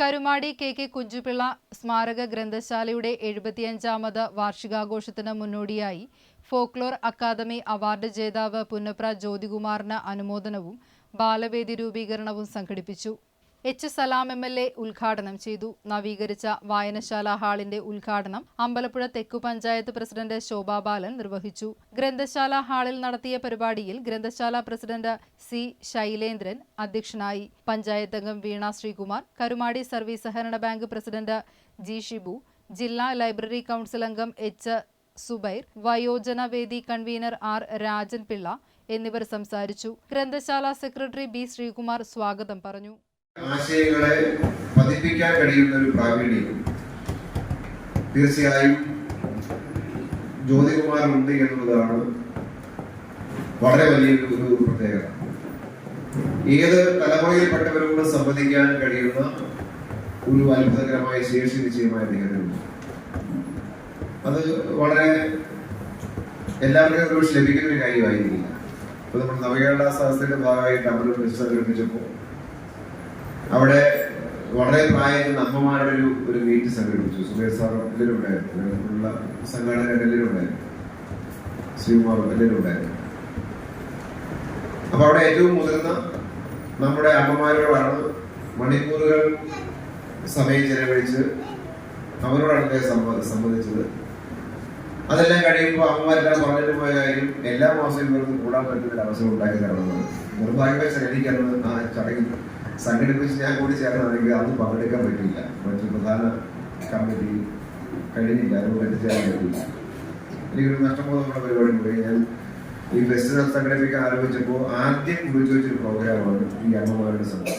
Karumadi K K Kunjupillai സ്മാരക ഗ്രന്ഥശാലയുടെ എഴുപത്തിയഞ്ചാമത് വാർഷികാഘോഷത്തിന് മുന്നോടിയായി folklore academy award ജേതാവ് പുന്നപ്ര ജ്യോതികുമാറിന് അനുമോദനവും ബാലവേദി രൂപീകരണവും സംഘടിപ്പിച്ചു. H Salam M L A ഉദ്ഘാടനം ചെയ്തു. നവീകരിച്ച വായനശാല ഹാളിന്റെ ഉദ്ഘാടനം അമ്പലപ്പുഴ തെക്കു പഞ്ചായത്ത് പ്രസിഡന്റ് ശോഭാ ബാലൻ നിർവഹിച്ചു. ഗ്രന്ഥശാല ഹാളിൽ നടത്തിയ പരിപാടിയിൽ ഗ്രന്ഥശാല പ്രസിഡന്റ് സി ശൈലേന്ദ്രൻ അധ്യക്ഷനായി. പഞ്ചായത്ത് അംഗം വീണ ശ്രീകുമാർ കരുമാടി സർവീസ് സഹകരണ ബാങ്ക് പ്രസിഡന്റ് ജി ഷിബു ജില്ലാ ലൈബ്രറി കൗൺസിൽ അംഗം എച്ച് സുബൈർ വയോജന വേദി കൺവീനർ ആർ രാജൻ പിള്ള എന്നിവർ സംസാരിച്ചു. ഗ്രന്ഥശാല സെക്രട്ടറി ബി ശ്രീകുമാർ സ്വാഗതം പറഞ്ഞു. ആശയങ്ങളെ പതിപ്പിക്കാൻ കഴിയുന്ന ഒരു പ്രാവീണ്യം. തീർച്ചയായും ജ്യോതികുമാർ ഉണ്ട് എന്നുള്ളതാണ് വളരെ വലിയൊരു ഒരു പ്രത്യേകത. ഏത് തലമുറയിൽപ്പെട്ടവരോട് സംവദിക്കാൻ കഴിയുന്ന ഒരു അത്ഭുതകരമായ ശേഷി നിശ്ചയമായ അദ്ദേഹത്തിനുണ്ട് അത് വളരെ എല്ലാവരുടെയും ഒരു ലഭിക്കുന്ന ഒരു കാര്യമായിരിക്കില്ല. ഇപ്പൊ നമ്മൾ നവകേരള ശാസ്ത്രത്തിന്റെ ഭാഗമായിട്ട് അമൃത സംഘടിപ്പിച്ചപ്പോൾ അവിടെ വളരെ പ്രായത്തിൽ അമ്മമാരുടെ ഒരു ഒരു മീറ്റ് സംഘടിപ്പിച്ചു. സുബേർ സാർ എല്ലാവരും ഉണ്ടായിരുന്നു. ഉള്ള എല്ലാവരും ഉണ്ടായിരുന്നു. അപ്പൊ അവിടെ ഏറ്റവും മുതിർന്ന നമ്മുടെ അമ്മമാരോടാണ് മണിക്കൂറുകൾ സമയം ചെലവഴിച്ച് അവരോടാണ് സംബന്ധിച്ചത്. അതെല്ലാം കഴിയുമ്പോൾ അമ്മമാരെല്ലാം പറഞ്ഞിട്ട് പോയ കാര്യം എല്ലാ മാസവും ഇവർക്ക് കൂടാൻ പറ്റുന്ന ഒരു അവസരം ഉണ്ടാക്കി തരണമെന്നാണ് നിർഭാഗ്യവശാൽ എനിക്കന്ന് ആ ചടങ്ങിൽ സംഘടിപ്പിച്ച് ഞാൻ കൂടി ചേർന്നാണെങ്കിൽ അന്ന് പങ്കെടുക്കാൻ പറ്റില്ല മറ്റു പ്രധാന കമ്മിറ്റി കഴിഞ്ഞില്ല അതുകൊണ്ട് എത്തിച്ചേരാൻ പറ്റില്ല എനിക്കൊരു നഷ്ടബോധമുള്ള പരിപാടി പോയി ഞാൻ ഈ ഫെസ്റ്റിവൽ സംഘടിപ്പിക്കാൻ ആരംഭിച്ചപ്പോൾ ആദ്യം വിളിച്ചു വെച്ചൊരു പ്രോഗ്രാമാണ് ഈ അമ്മമാരുടെ സംഘം